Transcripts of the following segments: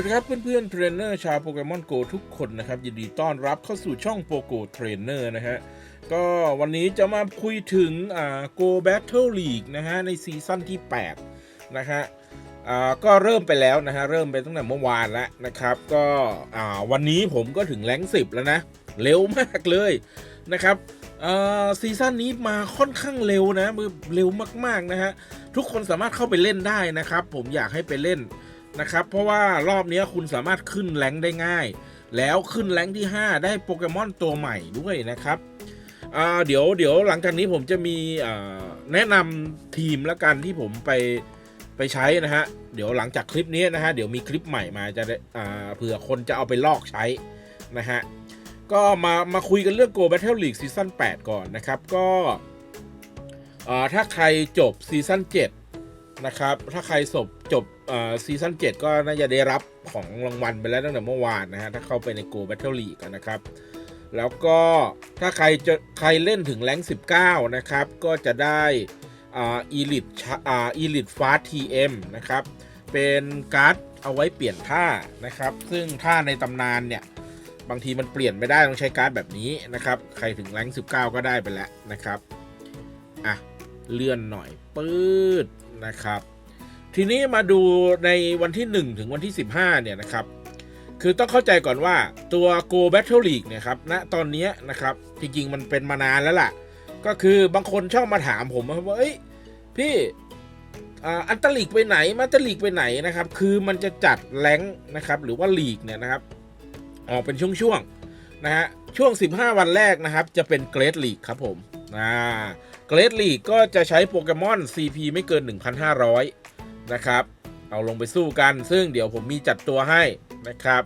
วัสดีครับเพื่อนๆเทรนเนอร์ชาวโปเกมอนโกทุกคนนะครับ ยินดีต้อนรับเข้าสู่ช่องโปโกเทรนเนอร์นะฮะก็วันนี้จะมาคุยถึงอ่า Go Battle League นะฮะในซีซั่นที่ 8 นะฮะอ่าก็เริ่มไปแล้วนะฮะ เริ่มไปตั้งแต่เมื่อวานแล้วนะครับ ก็อ่าวันนี้ผมก็ถึงแรงสิบแล้วนะ เร็วมากเลยนะครับอ่าซีซั่นนี้มาค่อนข้างเร็วนะมือเร็วมากๆนะฮะ ทุกคนสามารถเข้าไปเล่นได้นะครับ ผมอยากให้ไปเล่น นะครับ เพราะว่ารอบนี้คุณสามารถขึ้นแรงได้ง่าย แล้วขึ้นแรงที่ 5 ได้โปเกมอนตัวใหม่ด้วยนะครับเดี๋ยวเดี๋ยวหลังจากนี้ผมจะมีแนะนำทีมละกันที่ผมไปไปใช้นะฮะ เดี๋ยวหลังจากคลิปนี้นะฮะ เดี๋ยวมีคลิปใหม่มาจะได้อ่าเผื่อคนจะเอาไปลอกใช้นะฮะ ก็มามาคุยกันเรื่อง Go Battle League ซีซั่น8ก่อนนะครับ ก็ถ้าใครจบซีซั่น7นะครับ ถ้าใครจบจบ ซีซั่น7ก็น่าจะได้รับของรางวัลไปแล้วตั้งแต่เมื่อวานนะฮะ ถ้าเข้าไปใน Go Battle League กันนะครับ แล้วก็ถ้าใครจะใครเล่นถึงแรง19 นะครับ ก็จะได้อ่า Elite อ่า Elite Fast TM นะครับ เป็นการ์ดเอาไว้เปลี่ยนท่านะครับ ซึ่งท่าในตำนานเนี่ยบางทีมันเปลี่ยนไม่ได้ต้องใช้การ์ดแบบนี้นะครับ ใครถึงแรง19 ก็ได้ไปแล้วนะครับ อะ เลื่อนหน่อยปื๊ดนะครับ ทีนี้มาดูในวันที่ 1 ถึงวันที่ 15 เนี่ยนะครับ คือต้องเข้าใจก่อนว่าตัว Go Battle League เนี่ยครับณตอนนี้นะครับ จริง ๆ มันเป็นมานานแล้วล่ะ ก็คือบางคนชอบมาถามผมว่าเอ้ยพี่อันตลีกไปไหนมาตลีกไปไหนนะครับ คือมันจะจัดแรงนะครับ หรือว่าลีกเนี่ยนะครับ ออกเป็นช่วงๆนะฮะช่วง 15 วันแรกนะครับ จะเป็นเกรดลีกครับผมอ่าเกรดลีกก็จะใช้โปเกมอน CP ไม่เกิน 1,500 นะครับ เอาลงไปสู้กัน ซึ่งเดี๋ยวผมมีจัดตัวให้นะครับ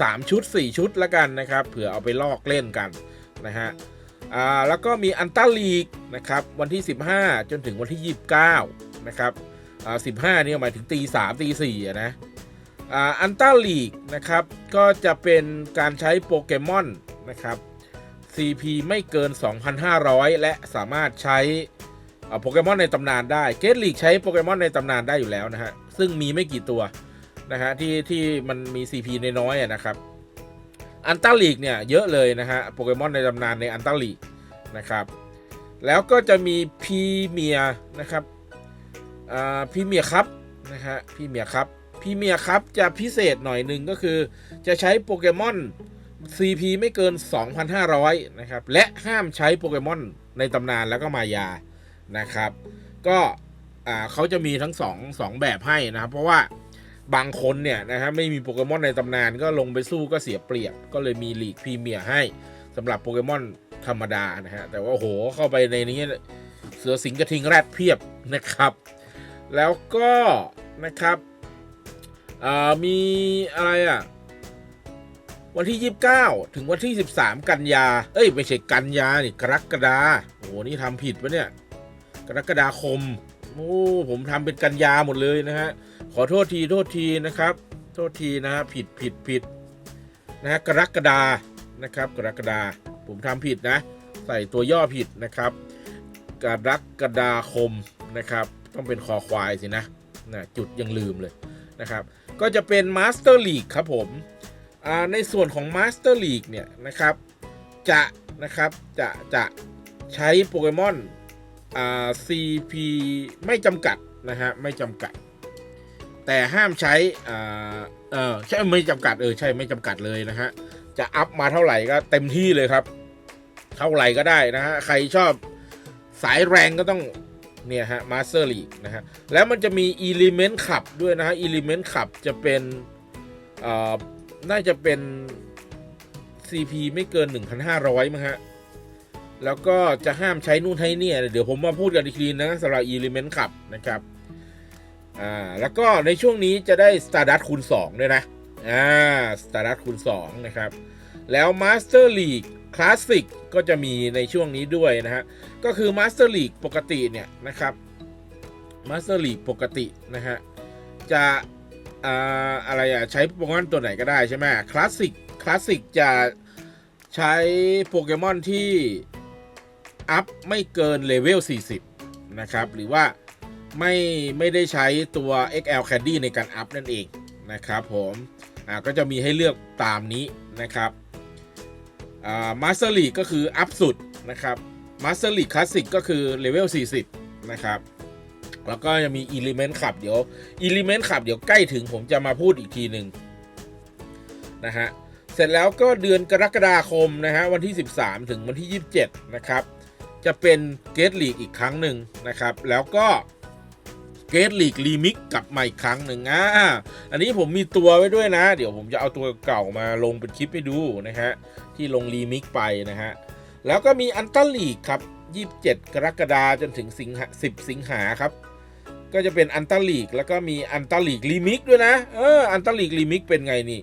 สามชุด 4 ชุดล้วกันนะครับ เผื่อเอาไปลอกเล่นกันนะฮะแล้วก็มีอันต้าลีกนะครับวันที่ 15 จนถึงวันที่ 29 นะครับอ่า15เนี่หมายถึงตี3ตี4อะนะอันต้าลีกนะครับก็จะเป็นการใช้โปเกมอนนะครับ CP ไม่เกิน 2,500 และสามารถใช้ โปเกมอนในตำนานได้เกตลีกใช้โปเกมอนในตำนานได้อยู่แล้วนะฮะ ซึ่งมีไม่กี่ตัวนะฮะที่ที่มันมี CP น้อยนะครับอันต้าลีกเนี่ยเยอะเลยนะฮะโปเกมอนในตำนานในอันต้าลีกนะครับแล้วก็จะมีพีเมียนะครับอ่าพีเมียครับนะฮะพีเมียครับพีเมียครับจะพิเศษหน่อยหนึ่งก็คือ จะใช้โปเกมอน CP ไม่เกิน 2,500 นะครับ และห้ามใช้โปเกมอนในตำนานแล้วก็มายา นะครับ ก็เขาจะมีทั้งสองสองแบบให้นะครับ เพราะว่าบางคนเนี่ยนะฮะไม่มีโปเกมอนในตำนานก็ลงไปสู้ก็เสียเปรียบ ก็เลยมีลีกพรีเมียร์ให้สำหรับโปเกมอนธรรมดานะฮะแต่ว่าโหเข้าไปในนี้เสือสิงกระทิงแรดเพียบนะครับ แล้วก็นะครับมีอะไรอะวันที่ 29 ถึงวันที่ 13 กันยา เอ้ย ไม่ใช่กันยานี่กรกฎาโอ้โหนี่ทำผิดปะเนี่ย กรกฎาคม โอ้ผมทำเป็นกันยาหมดเลยนะฮะ ขอโทษทีโทษทีนะครับ โทษทีนะฮะผิดผิดผิดนะฮะกรกฎานะครับ กรกฎาผมทำผิดนะ ใส่ตัวย่อผิดนะครับ กรกฎาคมนะครับ ต้องเป็นคอควายสินะนะจุดยังลืมเลยนะครับ ก็จะเป็นมาสเตอร์ลีกครับผมอ่าในส่วนของ Master League เนี่ยนะครับ จะนะครับจะจะใช้โปเกมอน อ่า CP ไม่จำกัดนะฮะไม่จำกัด แต่ห้ามใช้อ่าเออใช่ไม่จำกัดเออใช่ไม่จำกัดเลยนะฮะจะอัพมาเท่าไหร่ก็เต็มที่เลยครับ เท่าไหร่ก็ได้นะฮะใครชอบสายแรงก็ต้องเนี่ยฮะ Master League นะฮะแล้วมันจะมี Element ขับด้วยนะฮะ Element ขับจะเป็นอ่าน่าจะเป็น CP ไม่เกิน 1,500มั้งฮะ แล้วก็จะห้ามใช้นู่นให้นี่เดี๋ยวผมมาพูดกันอีกทีนะสำหรับ Element ขับนะครับอ่าแล้วก็ในช่วงนี้จะได้ Stardust คูณ2ด้วยนะอ่า Stardust คูณ2นะครับ แล้ว Master League Classic ก็จะมีในช่วงนี้ด้วยนะฮะก็คือ Master League ปกติเนี่ยนะครับ Master League ปกตินะฮะจะอ่าอะไรอะใช้โปเกมอนตัวไหนก็ได้ใช่ไหมคลาสสิกคลาสสิกจะใช้โปเกมอนที่ อัพไม่เกินเลเวล 40 นะครับ หรือว่าไม่ไม่ได้ใช้ตัว XL Candy ในการอัพนั่นเองนะครับผมอ่าก็จะมีให้เลือกตามนี้นะครับอ่ามาสเตอร์ลีกก็คืออัพสุดนะครับมาสเตอร์ลีกคลาสสิกก็คือเลเวล 40 นะครับ แล้วก็จะมี Element ขับเดี๋ยว Element ขับเดี๋ยวใกล้ถึงผมจะมาพูดอีกทีหนึ่งนะฮะเสร็จแล้วก็เดือนกรกฎาคมนะฮะวันที่ 13 ถึงวันที่ 27 นะครับ จะเป็นเกตลีกอีกครั้งหนึ่งนะครับ แล้วก็เกตลีกรีมิกกลับมาอีกครั้งหนึ่งอ่าอันนี้ผมมีตัวไว้ด้วยนะ เดี๋ยวผมจะเอาตัวเก่ามาลงเป็นคลิปให้ดูนะฮะ ที่ลงรีมิกไปนะฮะ แล้วก็มีอันตัลลีกครับ 27 กรกฎาจนถึงสิงหา10 สิงหาครับ ก็จะเป็นอันตัลลีกแล้วก็มีอันตัลลีกรีมิกด้วยนะ เออ อันตัลลีกรีมิกเป็นไงนี่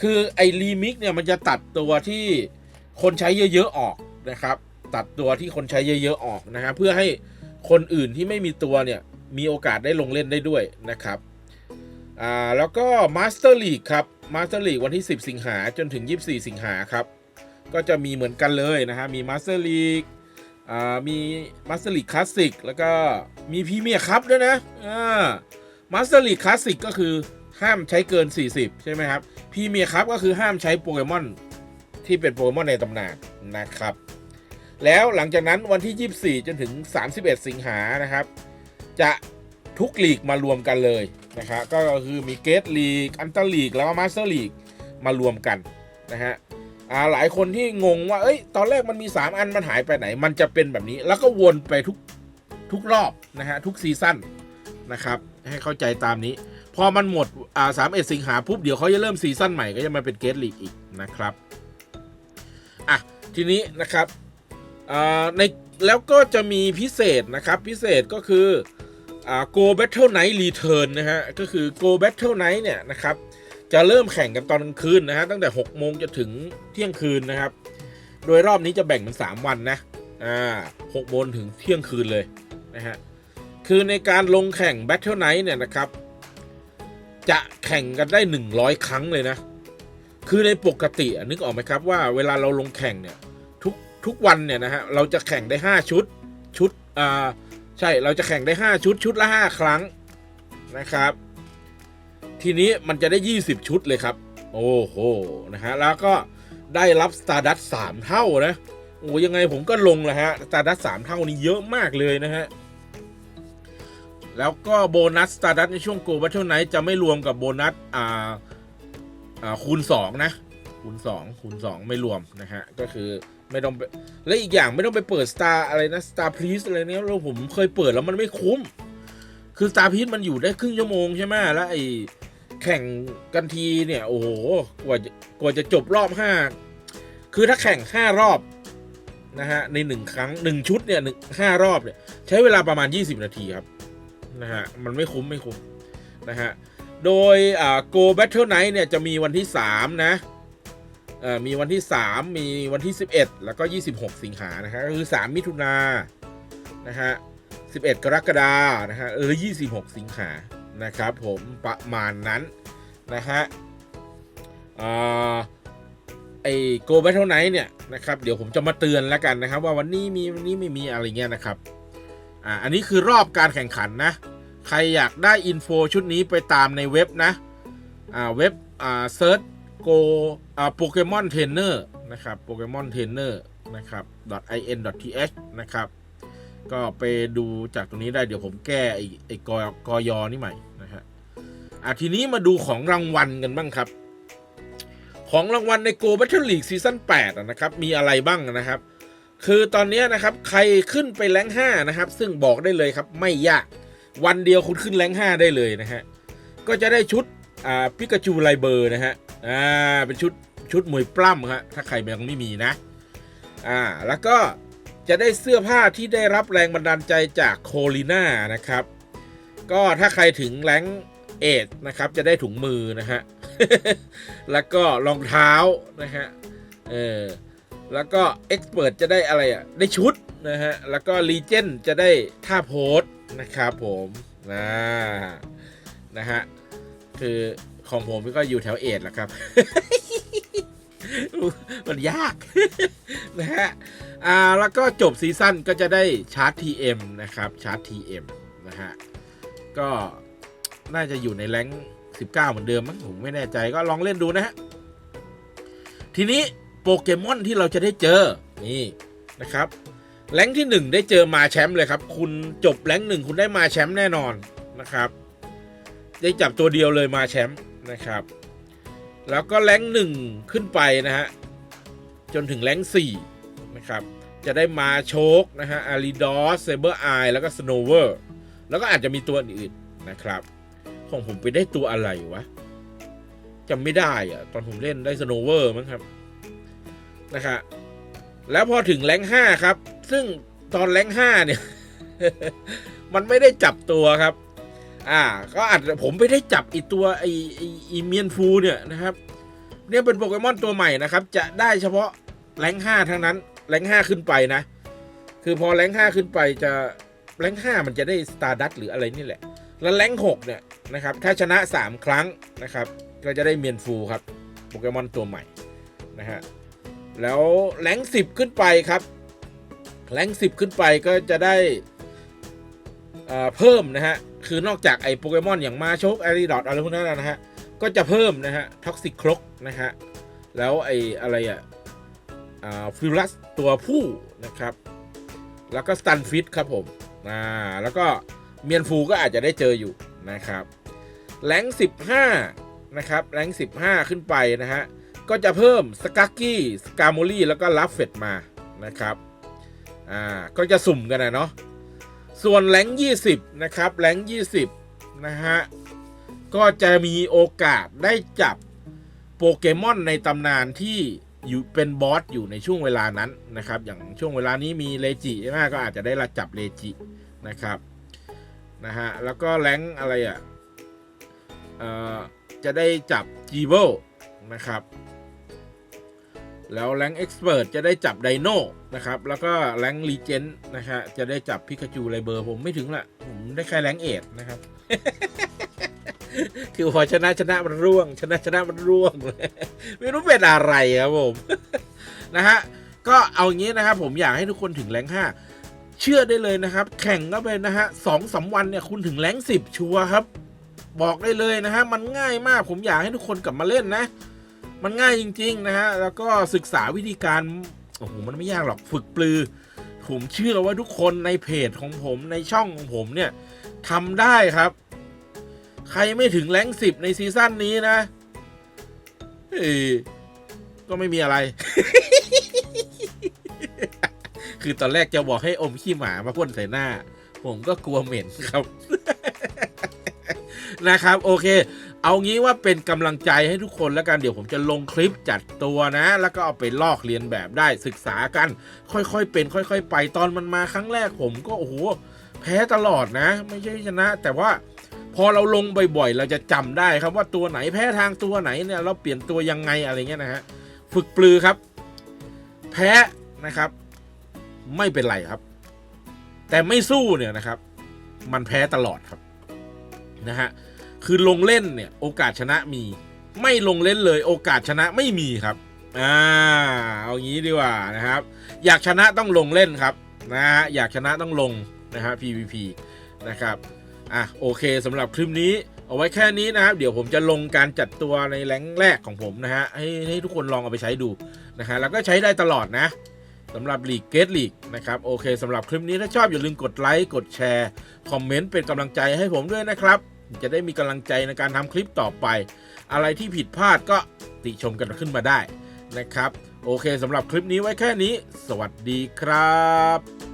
คือไอ้รีมิกเนี่ยมันจะตัดตัวที่คนใช้เยอะๆออกนะครับ ตัดตัวที่คนใช้เยอะๆออกนะครับเพื่อให้คนอื่นที่ไม่มีตัวเนี่ยมีโอกาสได้ลงเล่นได้ด้วยนะครับอ่าแล้วก็มาสเตอร์ลีกครับมาสเตอร์ลีกวันที่ 10 สิงหาจนถึง 24 สิงหาครับก็จะมีเหมือนกันเลยนะฮะมีมาสเตอร์ลีกอ่ามีมาสเตอร์ลีกคลาสสิกแล้วก็มีพรีเมียร์คัพด้วยนะอ่ามาสเตอร์ลีกคลาสสิกก็คือห้ามใช้เกิน 40 ใช่ไหมครับพรีเมียร์คัพก็คือห้ามใช้โปเกมอนที่เป็นโปเกมอนในตำนานนะครับ แล้วหลังจากนั้นวันที่ 24 จนถึง 31 สิงหานะครับ จะทุกลีกมารวมกันเลยนะครับก็คือมีเกตลีก อันเตอร์ลีก แล้วก็มาสเตอร์ลีกมารวมกันนะฮะอ่าหลายคนที่งงว่าเอ้ยตอนแรกมันมี 3 อันมันหายไปไหน มันจะเป็นแบบนี้ แล้วก็วนไปทุกทุกรอบนะฮะทุกซีซั่นนะครับให้เข้าใจตามนี้ พอมันหมดอ่าสามเอ็ดสิงหาปุ๊บเดี๋ยวเขาจะเริ่มซีซั่นใหม่ก็จะมาเป็นเกตลีกอีกนะครับอะทีนี้นะครับ ในแล้วก็จะมีพิเศษนะครับ พิเศษก็คืออ่า Go Battle Night Return นะฮะ ก็คือ Go Battle Night เนี่ยนะครับ จะเริ่มแข่งกันตอนกลางคืนนะฮะ ตั้งแต่ 6 โมงจะถึงเที่ยงคืนนะครับ โดยรอบนี้จะแบ่งเป็น 3 วันนะ อ่า6โมงถึงเที่ยงคืนเลยนะฮะ คือในการลงแข่ง Battle Night เนี่ยนะครับ จะแข่งกันได้ 100 ครั้งเลยนะ คือในปกตินึกออกไหมครับว่าเวลาเราลงแข่งเนี่ย ทุกวันเนี่ยนะฮะเราจะแข่งได้ 5 ชุดชุดอ่าใช่เราจะแข่งได้ 5 ชุดชุดละ 5 ครั้งนะครับ ทีนี้มันจะได้ 20 ชุดเลยครับ โอ้โหนะฮะแล้วก็ได้รับ Stardust 3เท่านะโอ้ยังไงผมก็ลงแล้วฮะ Stardust 3เท่านี้เยอะมากเลยนะฮะแล้วก็โบนัส Stardust ในช่วง Go Battle Night จะไม่รวมกับโบนัสอ่าอ่าคูณ 2 นะ คูณ 2 คูณ 2 ไม่รวมนะฮะ ก็คือ ไม่ต้องไปและอีกอย่างไม่ต้องไปเปิด Star อะไรนะ Star Please อะไรเนี้ยเราผมเคยเปิดแล้วมันไม่คุ้ม คือ Star Please มันอยู่ได้ครึ่งชั่วโมงใช่ไหมแล้วไอ้แข่งกันทีเนี่ย โอ้โหกว่าจะกว่าจะจบรอบ5คือถ้าแข่ง5รอบนะฮะใน1ครั้ง1ชุดเนี่ยหนึ่งห้ารอบเนี่ย ใช้เวลาประมาณ 20 นาทีครับนะฮะมันไม่คุ้มไม่คุ้มนะฮะโดยอ่า Go Battle Night เนี่ยจะมีวันที่ 3 นะ มีวันที่ 3 มีวันที่ 11 แล้วก็ 26 สิงหานะฮะก็คือ 3 มิถุนานะฮะ11 กรกฎานะฮะหรือ26 สิงหานะครับผมประมาณนั้นนะฮะอ่าไอ้ Go Battle Night เนี่ยนะครับเดี๋ยวผมจะมาเตือนแล้วกันนะครับว่าวันนี้มีวันนี้ไม่มีอะไรเงี้ยนะครับอ่าอันนี้คือรอบการแข่งขันนะ ใครอยากได้อินโฟชุดนี้ไปตามในเว็บนะอ่าเว็บอ่าเซิร์ช โกอ่าโปเกมอนเทรนเนอร์นะครับโปเกมอนเทรนเนอร์นะครับ .in .th นะครับ ก็ไปดูจากตรงนี้ได้เดี๋ยวผมแก้ไอ้ไอ้กกยอนี่ใหม่นะฮะอะทีนี้มาดูของรางวัลกันบ้างครับ ของรางวัลใน Go Battle League ซีซั่น8อะนะครับ มีอะไรบ้างนะครับ คือตอนนี้นะครับใครขึ้นไปแรง5นะครับ ซึ่งบอกได้เลยครับไม่ยากวันเดียวคุณขึ้นแรง5ได้เลยนะฮะก็จะได้ชุดอ่าปิกาจูไลเบอร์นะฮะ อ่าเป็นชุดชุดมวยปล้ำฮะถ้าใครยังไม่มีนะอ่าแล้วก็จะได้เสื้อผ้าที่ได้รับแรงบันดาลใจจากโคลิน่านะครับ ก็ถ้าใครถึงแรงเอทนะครับ จะได้ถุงมือนะฮะ แล้วก็รองเท้านะฮะ เออ แล้วก็เอ็กซ์เพรจะได้อะไรอะ ได้ชุดนะฮะ แล้วก็รีเจนจะได้ท่าโพสนะครับผมนะนะฮะ คือ ของผมก็อยู่แถวเอ็ดแหละครับ มันยาก นะฮะ อ่า แล้วก็จบซีซั่นก็จะได้ชาร์จ TM นะครับ ชาร์จ TM นะฮะ ก็น่าจะอยู่ในแรง19 เหมือนเดิมมั้งผมไม่แน่ใจก็ลองเล่นดูนะฮะ ทีนี้โปเกมอนที่เราจะได้เจอ นี่นะครับ แรงที่ 1 ได้เจอมาแชมป์เลยครับ คุณจบแรงหนึ่งคุณได้มาแชมป์แน่นอนนะครับ ได้จับตัวเดียวเลยมาแชมป์ นะครับ แล้วก็แรงหนึ่งขึ้นไปนะฮะ จนถึงแรงสี่นะครับ จะได้มาโชกนะฮะอาริดอสเซเบอร์ไอแล้วก็สโนเวอร์แล้วก็อาจจะมีตัวอื่นนะครับ ของผมไปได้ตัวอะไรวะจำไม่ได้อะตอนผมเล่นได้สโนเวอร์มั้งครับนะครับแล้วพอถึงแรงห้าครับ ซึ่งตอนแรงห้าเนี่ย มันไม่ได้จับตัวครับ อ่า ก็อาจจะผมไปได้จับอีตัวไอไอไอเมียนฟูเนี่ยนะครับ เนี่ยเป็นโปเกมอนตัวใหม่นะครับ จะได้เฉพาะแรงห้าทั้งนั้น แรงห้าขึ้นไปนะ คือพอแรงห้าขึ้นไปจะแรงห้ามันจะได้สตาร์ดัตหรืออะไรนี่แหละ แล้วแรงหกเนี่ยนะครับ ถ้าชนะ 3 ครั้งนะครับ ก็จะได้เมียนฟูครับโปเกมอนตัวใหม่นะฮะ แล้วแรงสิบขึ้นไปครับแรงสิบขึ้นไปก็จะได้เอ่อเพิ่มนะฮะ คือนอกจากไอ้โปเกมอนอย่างมาโชกแอริดอทอะไรพวกนั้นนะฮะ ก็จะเพิ่มนะฮะท็อกซิคครกนะฮะ แล้วไอ้อะไรอะอ่าฟิลัสตัวผู้นะครับ แล้วก็สตันฟิตครับผมอ่าแล้วก็เมียนฟูก็อาจจะได้เจออยู่นะครับแรงสิบห้านะครับแรงสิบห้าขึ้นไปนะฮะ ก็จะเพิ่มสกักกี้สกาโมลี่แล้วก็ลัฟเฟตมานะครับอ่าก็จะสุ่มกันนะเนาะ ส่วนแรง20 นะครับแรง20 นะฮะ ก็จะมีโอกาสได้จับโปเกมอนในตำนานที่อยู่เป็นบอสอยู่ในช่วงเวลานั้นนะครับ อย่างช่วงเวลานี้มีเลจิใช่ไหมก็อาจจะได้รับจับเลจินะครับนะฮะแล้วก็แรงอะไรอะเอ่อจะได้จับจีเบิลนะครับ แล้วแรงเอ็กซ์เพรสจะได้จับไดโน่นะครับ แล้วก็แรงรีเจนนะฮะจะได้จับพิกาจูไรเบอร์ผมไม่ถึงละผมได้แค่แรงเอทนะครับ คือพอชนะชนะมันร่วง ชนะชนะมันร่วงไม่รู้เป็นอะไรครับผม นะฮะ ก็เอางี้นะครับผมอยากให้ทุกคนถึงแรงห้าเชื่อได้เลยนะครับ แข่งก็เป็นนะฮะสองสามวันเนี่ยคุณถึงแรงสิบชัวร์ครับ บอกได้เลยนะฮะมันง่ายมากผมอยากให้ทุกคนกลับมาเล่นนะ มันง่ายจริง ๆ นะฮะ แล้วก็ศึกษาวิธีการ โอ้โห มันไม่ยากหรอกฝึกปลือ ผมเชื่อว่าทุกคนในเพจของผมในช่องของผมเนี่ยทำได้ครับ ใครไม่ถึงแรงสิบในซีซั่นนี้นะเอ้ยก็ไม่มีอะไร คือตอนแรกจะบอกให้อมขี้หมามาพ่นใส่หน้า ผมก็กลัวเหม็นครับนะครับ โอเค เอางี้ว่าเป็นกำลังใจให้ทุกคนแล้วกันเดี๋ยวผมจะลงคลิปจัดตัวนะ แล้วก็เอาไปลอกเรียนแบบได้ศึกษากัน ค่อยๆเป็น ค่อย ๆ ไปตอนมันมาครั้งแรกผมก็โอ้โหแพ้ตลอดนะ ไม่ใช่ชนะ แต่ว่าพอเราลงบ่อยๆ เราจะจำได้ครับว่าตัวไหนแพ้ทางตัวไหนเนี่ยเราเปลี่ยนตัวยังไงอะไรเงี้ยนะฮะฝึกปลือครับ แพ้นะครับ ไม่เป็นไรครับ แต่ไม่สู้เนี่ยนะครับ มันแพ้ตลอดครับนะฮะ คือลงเล่นเนี่ยโอกาสชนะมี ไม่ลงเล่นเลยโอกาสชนะไม่มีครับอ่าเอางี้ดีกว่านะครับ อยากชนะต้องลงเล่นครับนะฮะอยากชนะต้องลงนะฮะ PVP นะครับอะโอเคสำหรับคลิปนี้เอาไว้แค่นี้นะครับ เดี๋ยวผมจะลงการจัดตัวในแรงแรกของผมนะฮะให้ให้ทุกคนลองเอาไปใช้ดูนะฮะแล้วก็ใช้ได้ตลอดนะสำหรับลีกเกตลีกนะครับโอเคสำหรับคลิปนี้ถ้าชอบอย่าลืมกดไลค์กดแชร์ คอมเมนต์เป็นกำลังใจให้ผมด้วยนะครับ จะได้มีกำลังใจในการทำคลิปต่อไป อะไรที่ผิดพลาดก็ติชมกันขึ้นมาได้นะครับ โอเคสำหรับคลิปนี้ไว้แค่นี้ สวัสดีครับ